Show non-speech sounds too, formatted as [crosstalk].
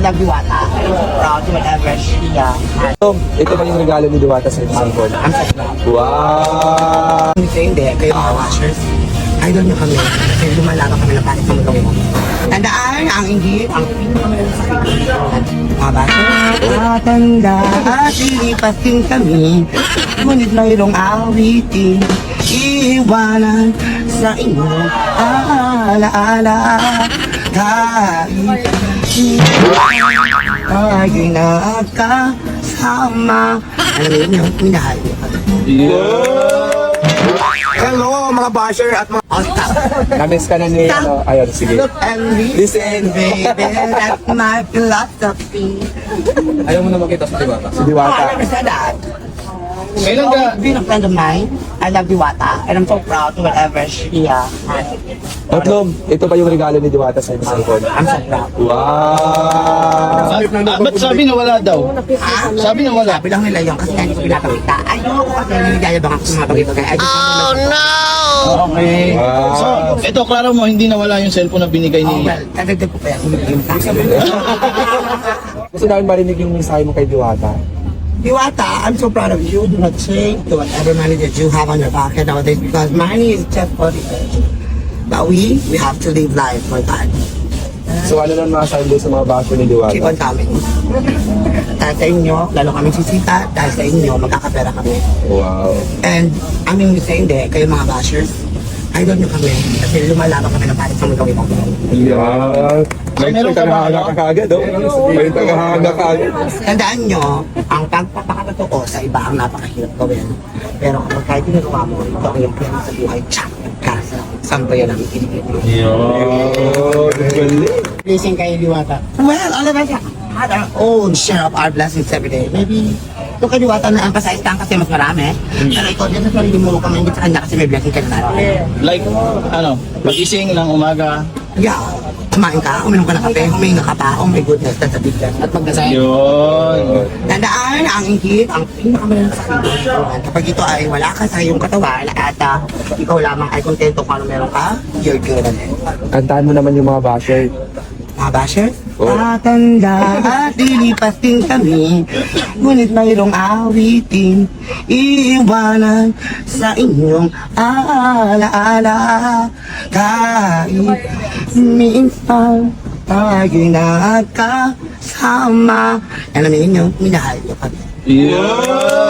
love Diwata. Proud to whatever she uh, has. So, ito ba yung regalo ni Diwata sa sample? Ang sarap. Wow! Kasi hindi, kayo mga watchers. Idol niyo kami. Kasi lumalaban kami ng panik ng gawin mo. Tandaan, ang inggit, ang sa. Mga bata, tatanda at ilipasin kami. Ngunit mayroong awitin, iiwanan sa inyong alaala. Kahit tayo'y nagkasama. Alam niyo, minahal niyo kami. Hello mga basher at mga Oscar. Namiss ka na ni, ano, ayun, sige. Look and listen, baby, that's my philosophy. Ayaw mo na makita sa Diwata. Si Diwata. I never said that. Kailan ka- being a friend of mine, I love Diwata, and I'm so proud to whatever she uh, has. Tatlong, ito ba yung regalo ni Diwata sa sample? I'm so proud. Wow! Ah, ba't sabi na wala daw? Sabi na wala. Sabi lang nila yun kasi hindi ko pinapakita. Ayoko kasi niliyayabang ako sa mga bagay-bagay. Oh, no! Okay. Wow. So, ito, klaro mo, hindi nawala yung cellphone na binigay Oh, ni... well, dadagdag ko pa yan. [laughs] Gusto namin marinig yung mensahe mo kay Diwata. Diwata, I'm so proud of you. Do not change to whatever money that you have on your pocket nowadays because money is just for the. But we, we have to live life for God. So ano nang masabi mo sa mga basher ni Diwata? Keep on coming. Dahil sa inyo, lalo kami sisita. Dahil sa inyo, magkakapera kami. Wow. And I mean, we say hindi, kayo mga bashers, idol nyo kami. Kasi lumalaban kami ng palit sa mga gawin mo. Yeah. May meron ka ba, tagahanga ano? ka kagad, oh. May tagahanga ka agad. Tandaan nyo, ang pagpapakatotoo sa iba ang napakahirap gawin. Pero kapag kahit ginagawa mo, ito ang yung plan sa buhay, tsak, kasa. Saan ba yan ang ikinigit? Oh, galing. Blessing kay Diwata. Well, all of us had our own share of our blessings every day. Maybe yung kay Diwata na emphasize lang kasi mas marami. Pero ikaw din sa sarili mo, kamingit sa kanya kasi may blessing ka na natin. Like, ano, pagising ng umaga. Yeah. Kumain ka, uminom ka ng kape, huminga ka pa, oh my goodness, that's a big blessing. At magdasal. Yun. Tandaan, ang inggit, ang pinakamalala sa kaibigan. Kapag ito ay wala ka sa iyong katawan at ah, ikaw lamang ay kontento kung ano meron ka, you're good at it. Kantahan mo naman yung mga basher. Mga bashers, Oh. tatanda at lilipas din kami. Ngunit mayroong awitin, iiwanan sa inyong alaala. Kahit minsan tayo'y nagkasama. Alam niyo, minahal niyo kami. Yeah.